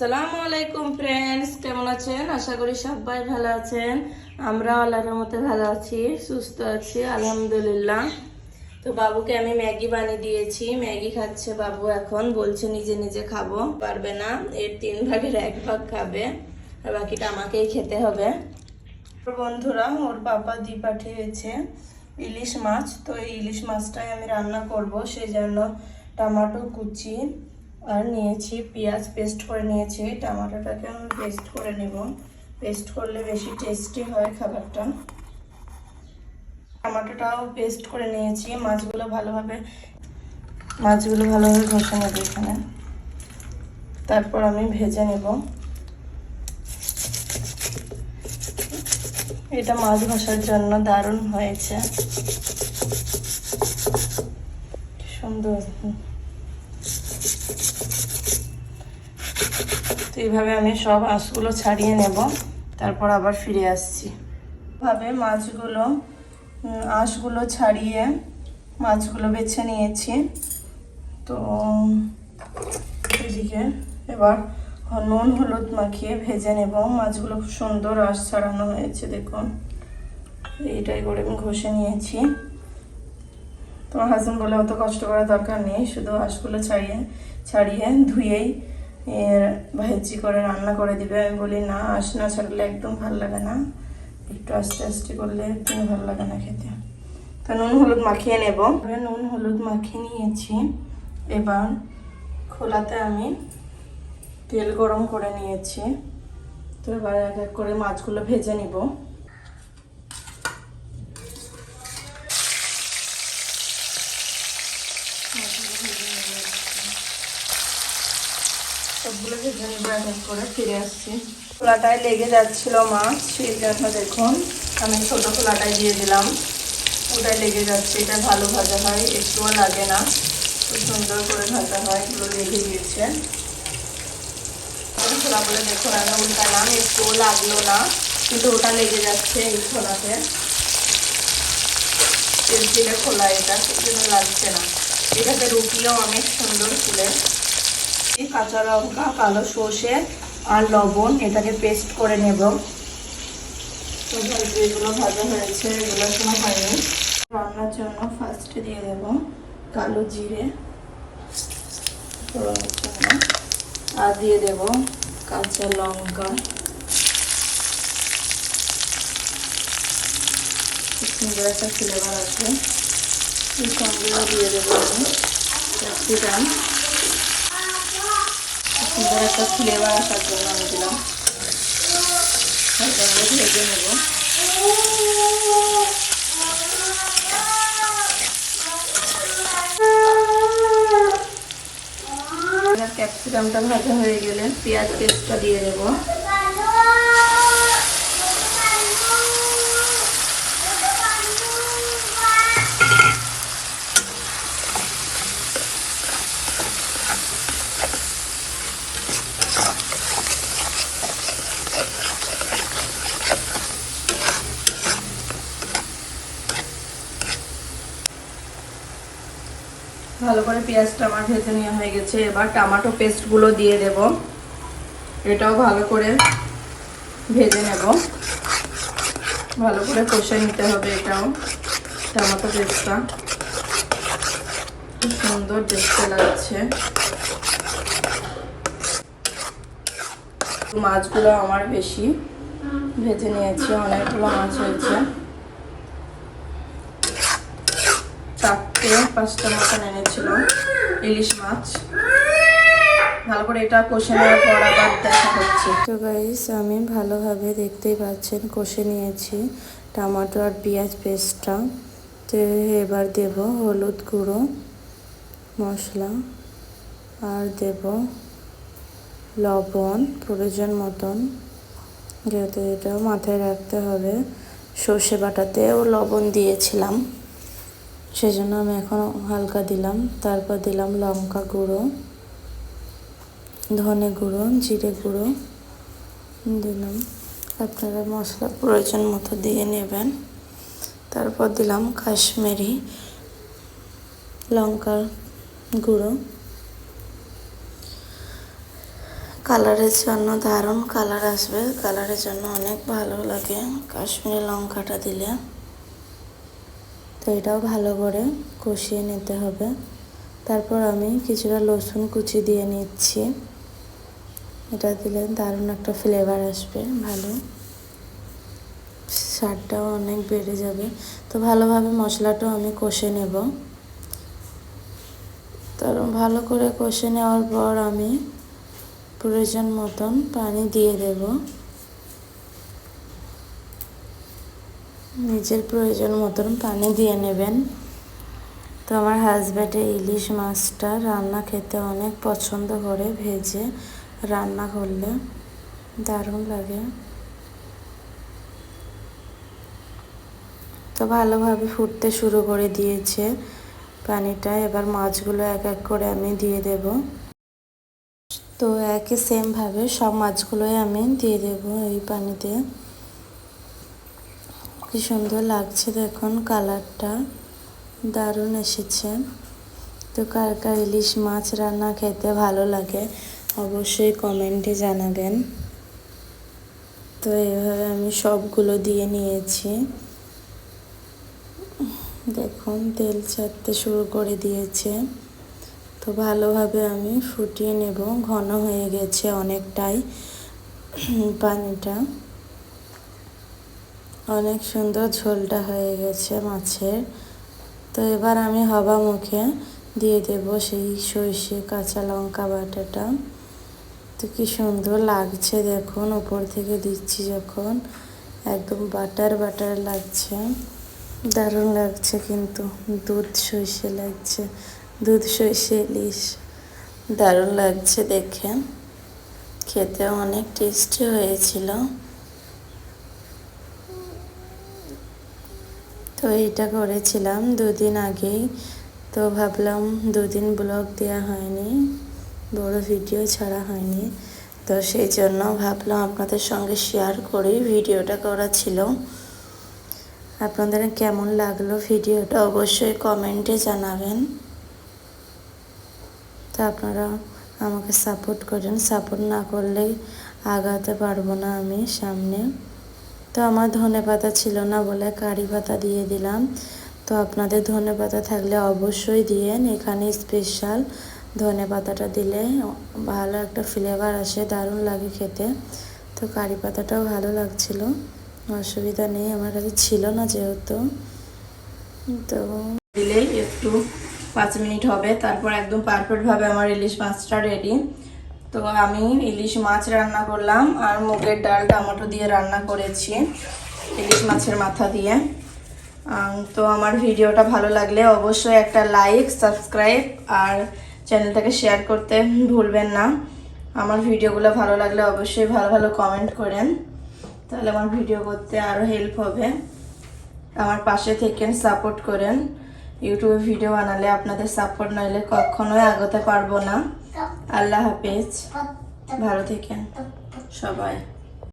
সালামু আলাইকুম ফ্রেন্ডস কেমন আছেন? আশা করি সবাই ভালো আছেন। আমরা আল্লাহর মতে ভালো আছি, সুস্থ আছি, আলহামদুলিল্লাহ। তো বাবুকে আমি ম্যাগি বানিয়ে দিয়েছি। ম্যাগি খাচ্ছে বাবু এখন, বলছে নিজে নিজে খাব। পারবে না, এর তিন ভাগের এক ভাগ খাবে, আর বাকিটা আমাকেই খেতে হবে। বন্ধুরা, ওর বাবা দি পাঠিয়েছে ইলিশ মাছ। তো এই ইলিশ মাছটাই আমি রান্না করব, সেই জন্য টমেটো কুচি আর নিয়েছি পেঁয়াজ পেস্ট করে নিয়েছি, টমেটোটাকে আমি পেস্ট করে নেব। পেস্ট করলে বেশি টেস্টি হয় খাবারটা। টমেটোটাও পেস্ট করে নিয়েছি, মাছগুলো ভালোভাবে মাছগুলো ভালোভাবে ঘষে নেব এখানে। তারপর আমি ভেজে নেব। এটা মাছ ভাসার জন্য দারুণ হয়েছে। সুন্দর। তো এইভাবে আমি সব আঁশগুলো ছাড়িয়ে নেব। তারপর আবার ফিরে আসছি। ভাবে মাছগুলো আঁশগুলো ছাড়িয়ে মাছগুলো বেছে নিয়েছি। তো, এদিকে এবার নুন, হলুদ মাখিয়ে ভেজে নেব। মাছগুলো খুব সুন্দর আঁশ ছাড়ানো হয়েছে, দেখুন। এইটাই করে আমি ঘষে নিয়েছি। তোমার হাজবেন্ড বলে অত কষ্ট করার দরকার নেই, শুধু আঁশগুলো ছাড়িয়ে ছাড়িয়ে ধুয়েই এর ভাজি করে রান্না করে দিবে। আমি বলি, না আঁশ না, ছাড়লে একদম ভালো লাগে না। একটু আস্তে আস্তে করলে একদম ভালো লাগে না খেতে। তো নুন, হলুদ মাখিয়ে নেব। নুন, হলুদ মাখিয়ে নিয়েছি। এবার খোলাতে আমি তেল গরম করে নিয়েছি। তো এবার এক এক করে মাছগুলো ভেজে নিব। সবগুলো ভেজে নেব, এক করে ফিরে আসছি। খোলাটায় লেগে যাচ্ছিল মাছ, সেই জন্য দেখুন আমি ছোটো খোলাটায় দিয়ে দিলাম। লেগে যাচ্ছে, এটা ভালো ভাজা হয়, একটুও লাগে না। খুব সুন্দর করে ভাজা হয়, এগুলো লেগে খোলা বলে দেখুন, আমি উল্টালাম, একটুও লাগল না, কিন্তু ওটা লেগে যাচ্ছে এই খোলাতে তেল তেলে খোলা এটা লাগছে না। এটাতে রুটিও অনেক সুন্দর ফুলে। কাঁচা লঙ্কা, কালো সর্ষে আর লবণ এটাকে পেস্ট করে নেব। ভালো এগুলো ভাজা হয়েছে, এগুলো সময় হয়নি। রান্নার জন্য ফার্স্টে দিয়ে দেব কালো জিরে আর দিয়ে দেব কাঁচা লঙ্কা। সুন্দর একটা ফ্লেভার আছে। দিয়ে দেবো আমি ক্যাপসিকাম সুন্দর একটা ফ্লেভার আসার জন্য আমি দিলাম। ভেজে নেব। ক্যাপসিকামটা ভাজা হয়ে গেলে পেঁয়াজ পেস্টটা দিয়ে দেবো। ভালো করে পেঁয়াজটা আমার ভেজে নেওয়া হয়ে গেছে। এবার টমেটো পেস্টগুলো দিয়ে দেব। এটাও ভালো করে ভেজে নেব। ভালো করে কষে নিতে হবে এটাও, টমেটো পেস্টটা। খুব সুন্দর দেখতে লাগছে। মাছগুলো আমার বেশি ভেজে নিয়েছি, অনেকগুলো মাছ হয়েছে। চারটে পাঁচটা মতন এনেছিল ইলিশ মাছ। ভালো করে এটা কষে নেওয়ার দেখা তো গাইস আমি ভালোভাবে দেখতেই পাচ্ছেন, কষে নিয়েছি টমেটো আর পেঁয়াজ পেস্টটা তো এবার দেব হলুদ গুঁড়ো মশলা আর দেব লবণ, প্রয়োজন মতন। যেহেতু এটাও মাথায় রাখতে হবে, সর্ষে বাটাতেও লবণ দিয়েছিলাম। সেজন্য আমি এখন হালকা দিলাম। তারপর দিলাম লঙ্কা গুঁড়ো, ধনে গুঁড়ো, জিরে গুঁড়ো। দিলাম। আপনারা মশলা প্রয়োজন মতো দিয়ে নেবেন। তারপর দিলাম কাশ্মীরি লঙ্কার গুঁড়ো। কালারের জন্য দারুণ কালার আসবে। কালারের জন্য অনেক ভালো লাগে। কাশ্মীরি লঙ্কাটা দিলে। তো এটাও ভালো করে কষিয়ে নিতে হবে। তারপর আমি কিছুটা রসুন কুচি দিয়ে নিচ্ছি। এটা দিলে দারুণ একটা ফ্লেভার আসবে, ভালো। স্বাদটাও অনেক বেড়ে যাবে। তো ভালোভাবে মশলাটাও আমি কষে নেব। তার ভালো করে কষে নেওয়ার পর আমি প্রয়োজন মতন পানি দিয়ে দেব। নিজের প্রয়োজন মতন পানি দিয়ে নেবেন। তো আমার হাজব্যান্ডে ইলিশ মাছটা রান্না খেতে অনেক পছন্দ করে, ভেজে রান্না করলে দারুণ লাগে। তো ভালোভাবে ফুটতে শুরু করে দিয়েছে পানিটা। এবার মাছগুলো এক এক করে আমি দিয়ে দেব। তো একই সেমভাবে সব মাছগুলোই আমি দিয়ে দেব এই পানিতে। কি সুন্দর লাগছে দেখুন কালারটা। দারুণ এসেছে। তো কার কার ইলিশ মাছ রান্না খেতে ভালো লাগে অবশ্যই কমেন্টে জানাবেন। তো এইভাবে আমি সবগুলো দিয়ে নিয়েছি। দেখুন, তেল ছাড়তে শুরু করে দিয়েছে। তো ভালোভাবে আমি ফুটিয়ে নেব। ঘন হয়ে গেছে অনেকটাই। পানিটা। অনেক সুন্দর ঝোলটা হয়ে গেছে মাছের। তো এবার আমি হবা মুখে দিয়ে দেব সেই সর্ষে কাঁচা লঙ্কা বাটাটা। তো কি সুন্দর লাগছে দেখুন, উপর থেকে দিচ্ছি যখন। একদম বাটার বাটার লাগছে। দারুণ লাগছে কিন্তু, দুধ সর্ষে লাগছে, দুধ সর্ষে ইলিশ। দারুণ লাগছে দেখে। খেতে অনেক টেস্টি হয়েছিল। তো এটা করেছিলাম দুদিন আগেই। তো ভাবলাম দুদিন ব্লগ দেওয়া হয়নি, বড় ভিডিও ছাড়া হয়নি। তো সেই জন্য ভাবলাম আপনাদের সঙ্গে শেয়ার করি, ভিডিওটা করা ছিল। আপনাদের কেমন লাগল ভিডিওটা অবশ্যই কমেন্টে জানাবেন। তো আপনারা আমাকে সাপোর্ট করেন সাপোর্ট না করলে আগাতে পারব না আমি সামনে। তো আমার ধনে পাতা ছিল না বলে কারি পাতা দিয়ে দিলাম। তো আপনাদের ধনে পাতা থাকলে অবশ্যই দিয়েন। এখানে স্পেশাল ধনে পাতাটা দিলে ভালো একটা ফ্লেভার আসে, দারুণ লাগে খেতে। তো কারি পাতাটাও ভালো লাগছিল। অসুবিধা নেই, আমার কাছে ছিল না যেহেতু। তো দিলেই একটু পাঁচ মিনিট হবে, তারপর একদম পারফেক্টভাবে আমার ইলিশ মাছটা রেডি তো আমি ইলিশ মাছ রান্না করলাম আর মুগের ডাল, টমেটো দিয়ে রান্না করেছি, ইলিশ মাছের মাথা দিয়ে। তো আমার ভিডিওটা ভালো লাগলে অবশ্যই একটা লাইক, সাবস্ক্রাইব আর চ্যানেলটাকে শেয়ার করতে ভুলবেন না। আমার ভিডিওগুলো ভালো লাগলে অবশ্যই ভালো ভালো কমেন্ট করেন। তাহলে আমার ভিডিও করতে আরও হেল্প হবে। আমার পাশে থেকেন সাপোর্ট করেন। ইউটিউবে ভিডিও বানালে আপনাদের সাপোর্ট নইলে কখনোই আগতে পারব না। আল্লাহ হাফেজ। ভালো থেকেন। সবাই।